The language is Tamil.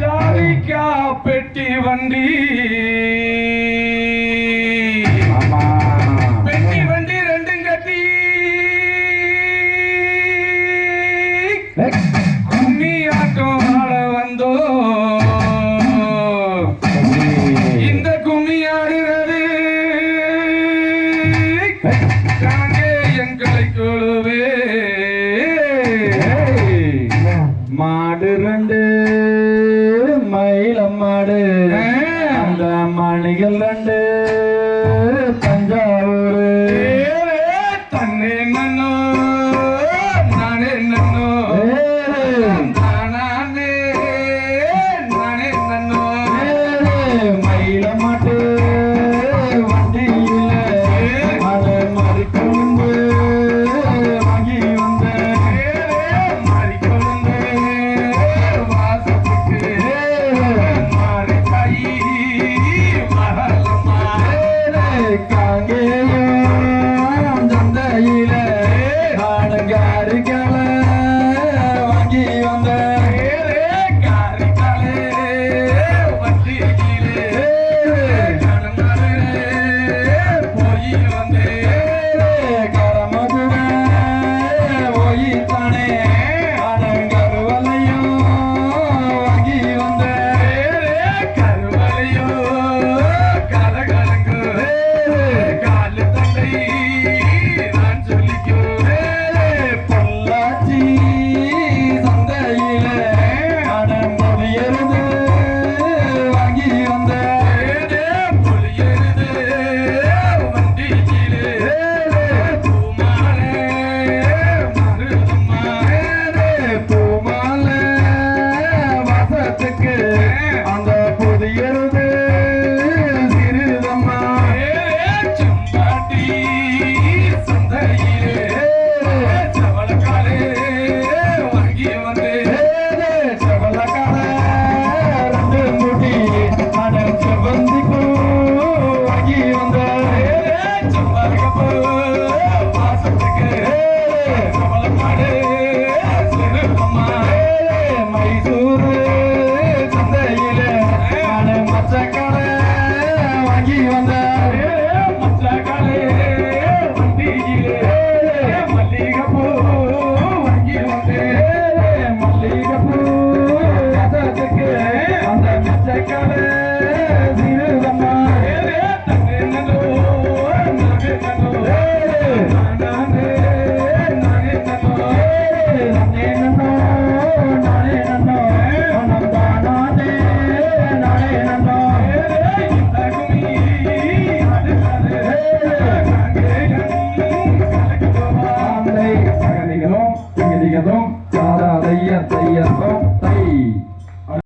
ஜாரிக்கா பெட்டி வண்டி. பெட்டி வண்டி ரெண்டும் கட்டி. கும்மி ஆட்டம் ஆட வந்தோ இந்த கும்மி மாடு ரெண்டு. மாடு. அந்த மணிகள் ரெண்டு.